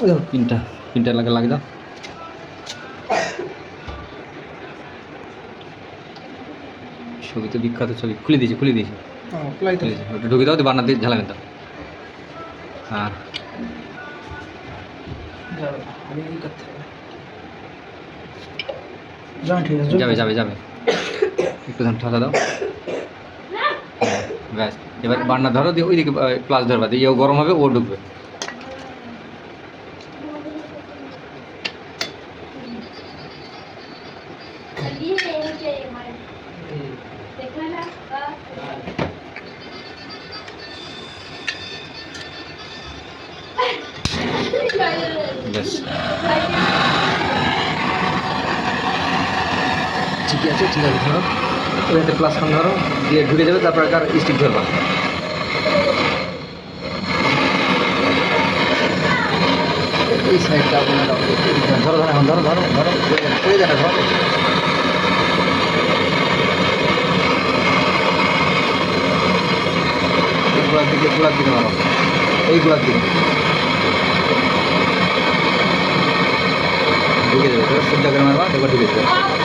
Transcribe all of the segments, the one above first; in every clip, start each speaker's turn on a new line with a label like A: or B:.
A: ওই দেখো পিনটা পিনটা লাগে লাগে দাও। ছবিতে বিখ্যাত ছবি। খুলে দিয়েছি খুলে দিয়েছি। ওটা ঢুকে দাও দিয়ে বান্না দিয়ে ঝালাবেন দাও। হ্যাঁ যাবে যাবে যাবে একটু ধান ঠাসা দাও। হ্যাঁ, ব্যাস। এবার বান্না ধরো, দিয়ে ওইদিকে প্লাস ধরবা, দিয়ে ও গরম হবে, ও ঢুকবে। ঠিকই আছে, ঠিক আছে, ধরো। ওইখানে প্লাস খান ধরো, দিয়ে ঢুকে যাবে, তারপর কার স্টিক ধরবা। এই সাইডটা ধরো ধরো এখন ধরো ধরো ধরো পড়ে যাবে ধরো। এই গোড়ার দিকে ঢুকে যাবে মারবা ঢুকে যাবে।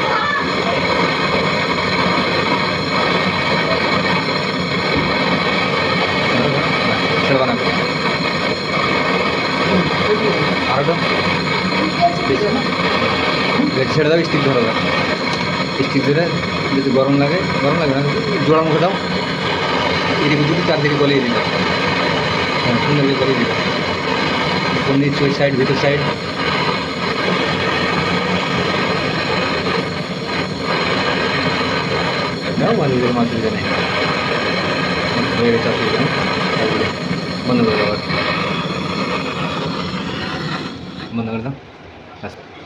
A: ছেড়ে দাও স্টিক ধরো। স্টিক ধরে যদি গরম লাগে গরম লাগে না জোড়া মুখে দাও। এদিকে যদি চারদিকে গলিয়ে দিতে হ্যাঁ সুন্দর করে গলিয়ে দিতে উপর নিচে, ওই সাইড ভিতর সাইড দাও মানুষের মাছ দিতে নেই। হয়ে গেছে অসুবিধা নেই তারপরে বন্ধ করে দাও আবার। বন্ধ করে দাও। ব্যাস হুম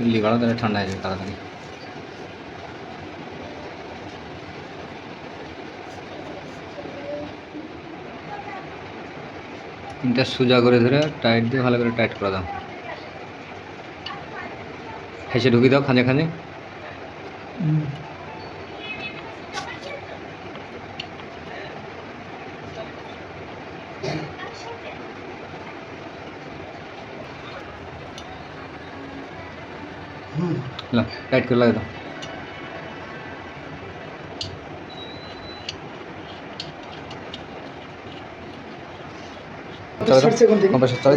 A: ইডলি গাড়ো তাহলে ঠান্ডা হয়ে যাবে তাড়াতাড়ি। তিনটা সোজা করে ধরে টাইট দিয়ে ভালো করে টাইট করে দাও। হেসে ঢুকিয়ে দাও খাঁজে খাঁজে লা টাইট করে লাগে দাও চলে দাও কম্পাসের চলে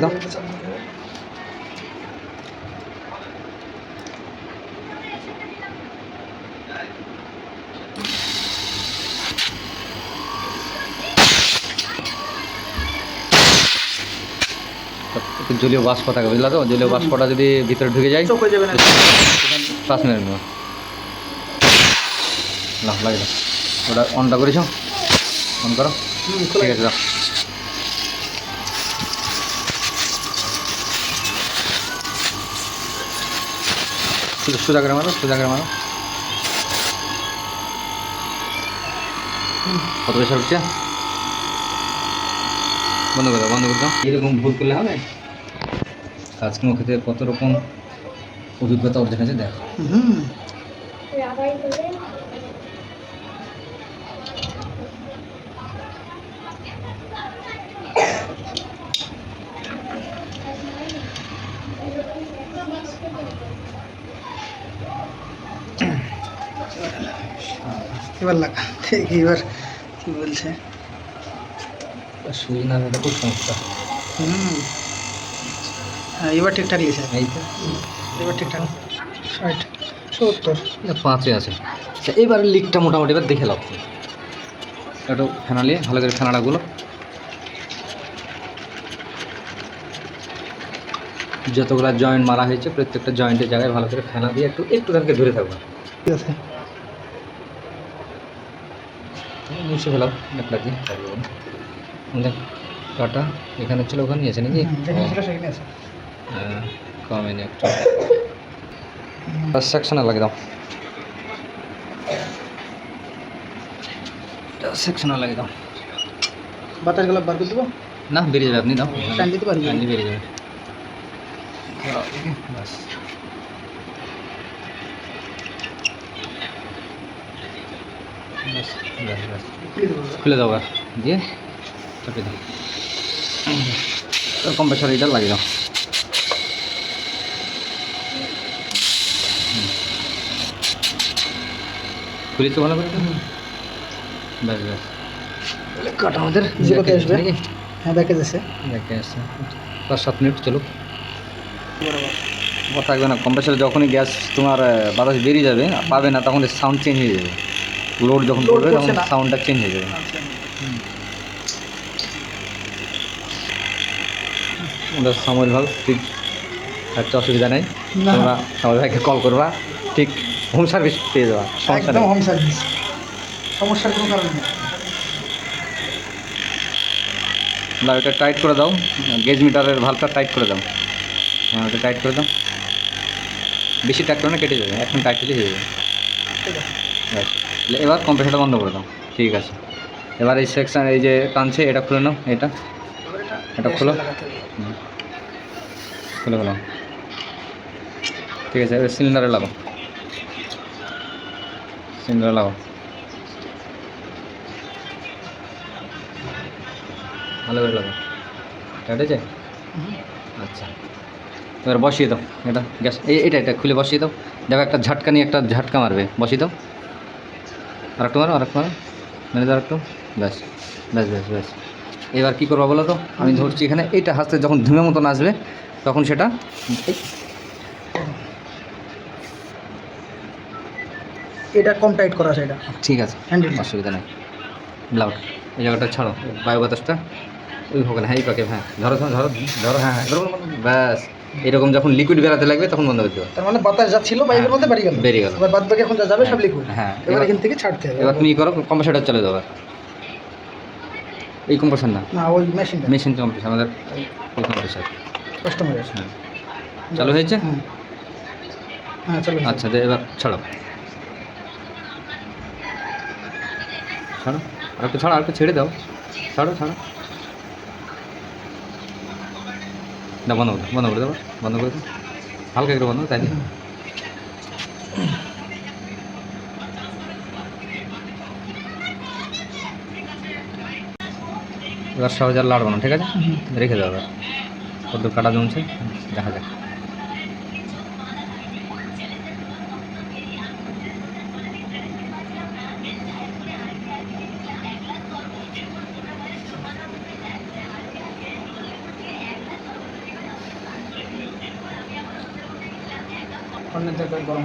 A: জলীয় বাষ্প থাকে বুঝলা তো? জলীয় বাষ্পটা যদি ভিতরে ঢুকে যায় পাঁচ মিনিট নেব না। লাগে ওটা অনটা করেছ? অন করো। ঠিক আছে দাও। সোজা করে মারো সোজা করে মারো। কত পয়সা উঠছে? বন্ধ করে দাও বন্ধ করে দাও। এরকম ভুল করলে হবে? আজকে মুখেতে কত রকম অভিজ্ঞতা অর্জন হয়েছে দেখ।
B: হুম। এবার লাগা দেখি এবার কি বলছে?
A: সুই না এটা খুব সমস্যা
B: হুম। হ্যাঁ এবার ঠিকঠাক লিখছে
A: এই তো।
B: এবার ঠিকঠাক। ষাট সত্তর।
A: পাঁচে আছে। আচ্ছা এবার লিকটা মোটামুটি এবার দেখে লাও। একটু ফেনা নিয়ে ভালো করে ফেনাটাগুলো যতগুলো জয়েন্ট মারা হয়েছে প্রত্যেকটা জয়েন্টের জায়গায় ভালো করে ফেনা দিয়ে একটু একটু তাদেরকে ধরে থাকব।
B: ঠিক আছে।
A: মুছে ফেলাও একটা দিয়ে। দেখ কাটা এখানে ছিল ওখানে আছে নাকি?
B: হুম, যেখানে ছিল সেখানে আছে।
A: হ্যাঁ, কমেনি একটু। সেকশনে লাগে দাও। সেকশনে লাগে দাও।
B: বাতাস গেলা বার করে দেবো?
A: না বেরিয়ে যাবে আপনি দাও।
B: টান দিতে পারবি
A: টানলে বেরিয়ে যাবে। ধরাও দেখি, ব্যাস ব্যাস, ব্যাস, ব্যাস।
B: খুলে দেবো এবার।
A: খুলে দাও আর দিয়ে। চাপিয়ে দাও কম্প্রেসার এটা লাগিয়ে দাও। হুম। খুলিস তো ভালো করে। ব্যাস ব্যাস। কাটা আমাদের
B: আসবে? হ্যাঁ ব্যাকে
A: আসছে। পাঁচ সাত মিনিট চলো কথা থাকবে না। কম্প্রেসারে যখনই গ্যাস তোমার বাতাস বেরিয়ে যাবে পাবে না তখন সাউন্ড চেঞ্জ হয়ে যাবে। লোড যখন পড়বে তখন সাউন্ডটা চেঞ্জ হয়ে যাবে। ওটা সময় ভাগ ঠিক একটা অসুবিধা নেই।
B: না।
A: তোমরা সময় ভাইকে কল করবা ঠিক হোম সার্ভিস পেয়ে সমস্যা
B: একদম হোম সার্ভিস সমস্যার কোনো কারণ নেই।
A: দাও এটা টাইট করে দাও। গেজ মিটারের ভালটা টাইট করে দাও। হ্যাঁ ওটা টাইট করে দাও। বেশি টাইট করে না কেটে যাবে এখন টাইট হলে হয়ে যাবে। এবার কম্প্রেসারটা বন্ধ করে দাও। ঠিক আছে। এবার এই সেকশন এই যে টানছে এটা খুলে নাও এটা।
B: এটা
A: খোলো। খুলে গেলাম ঠিক আছে এবার সিলিন্ডারে লাগাও। সিলিন্ডারে লাগাও। ভালো করে লাগাও। কেটেছে। আচ্ছা। এবার বসিয়ে দাও। এটা গ্যাস এই এটা এটা খুলে বসিয়ে দাও। দেখো একটা ঝাটকা নিয়ে একটা ঝাটকা মারবে। বসিয়ে দাও। আর একটু মারো আর একটু মারো। মেরে দাও একটু ব্যাস ব্যাস ব্যাস ব্যাস। এবার কী করব বলো তো? আমি ধরছি এখানে। এইটা হাসতে যখন ধুমে মতন আসবে তখন সেটা
B: এটা কম টাইট করা আছে এটা।
A: ঠিক আছে
B: হ্যান্ডেল
A: অসুবিধা নেই। লাউড এই জায়গাটা ছাড়ো। বায়ু বাতাসটা ওই হোক না হ্যাঁ এই পাকে হ্যাঁ ধরো ধরো ধরো ধরো হ্যাঁ হ্যাঁ ধরো ব্যাস। এরকম যখন লিকুইড বেরাতে লাগবে তখন বন্ধ করে দেবো
B: তার মানে বাতাস যা ছিল বাইকের
A: হ্যাঁ,
B: মধ্যে বেরিয়ে গেল।
A: বেরিয়ে গেল।
B: এবার বাদ বাকি এখন যা যাবে সব লিকুইড
A: হ্যাঁ
B: এবার
A: এবার
B: এখান থেকে ছাড়তে হবে।
A: এবার তুমি করো কম্প্রেসারটা চলে যাবে এই কম্প্রেসার না?
B: না ওই মেশিনটা
A: মেশিন কম্প্রেসার আমাদের এই কম্প্রেসার
B: কাস্টমার
A: হ্যাঁ। চালু হয়েছে।
B: হ্যাঁ চলো
A: আচ্ছা এবার ছাড়ো ছাড়ো। আর একটু ছাড়ো আর একটু ছেড়ে দাও। ছাড়ো ছাড়ো। না বন্ধ বন্ধ করে দেবো বন্ধ করে দাও। হালকা করে বন্ধ তাই এবার সহজে আর লাড়বো না ঠিক আছে? রেখে দেবো কত কাটা জমছে দেখা যাক।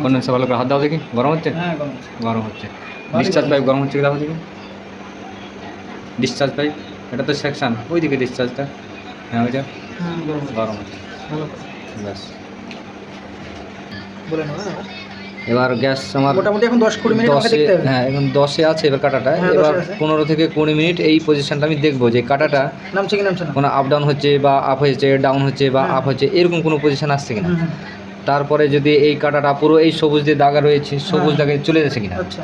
B: কন্ডেন্সার
A: ভালো করে হাত দাও দেখি গরম হচ্ছে?
B: হ্যাঁ গরম
A: হচ্ছে। ডিসচার্জ পাইপ গরম হচ্ছে কি দেখো দেখি। ডিসচার্জ পাইপ এটা তো সেকশন ওইদিকে ডিসচার্জটা হ্যাঁ ওইটা?
B: হ্যাঁ গরম।
A: ব্যাস।
B: হ্যাঁ।
A: এবার গ্যাস আমার
B: মোটামুটি এখন দশ কুড়ি মিনিট
A: দশে
B: দেখতে হবে।
A: হ্যাঁ এখন দশে আছে এবার কাটাটা।
B: হ্যাঁ,
A: এবার পনেরো থেকে কুড়ি মিনিট এই পজিশনটা আমি দেখব যে কাটাটা
B: নামছে কি নামছে না?
A: কোনো আপ ডাউন হচ্ছে বা আপ হয়েছে ডাউন হচ্ছে বা। আপ হচ্ছে এরকম কোনো পজিশন আসছে কিনা। তারপরে যদি এই কাটাটা পুরো এই সবুজ দিয়ে দাগা রয়েছে সবুজ। দাগে চলে যাচ্ছে কিনা।
B: আচ্ছা।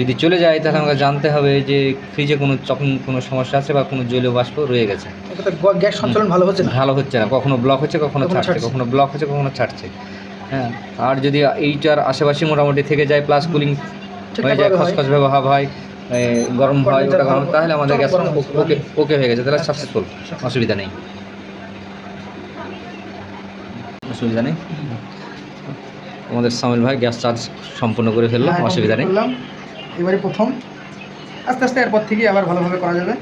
A: যদি চলে যায় তাহলে আমাকে জানতে হবে যে ফ্রিজে কোনো চকন কোনো সমস্যা আছে বা কোনো জলীয় বাষ্প রয়ে গেছে।
B: গ্যাস সঞ্চালন ভালো হচ্ছে না?
A: ভালো হচ্ছে না। কখনো ব্লক হচ্ছে কখনো ছাড়ছে। কখনো ব্লক হচ্ছে কখনো ছাড়ছে। হ্যাঁ আর যদি এইটার আশেপাশে মোটামুটি থেকে যায় প্লাস কুলিং হয়ে যায়। খসখস ব্যবহার হয় গরম হয় ওটা গরম তাহলে আমাদের গ্যাস ওকে ওকে হয়ে গেছে। তাহলে
B: আচ্ছা,
A: সাকসেসফুল অসুবিধা নেই। অসুবিধা নেই? আমাদের সামিল ভাই গ্যাস চার্জ সম্পূর্ণ করে ফেলল
B: হ্যাঁ,
A: অসুবিধা নেই।
B: এবারে প্রথম। আস্তে আস্তে এরপর থেকে আবার ভালোভাবে করা যাবে।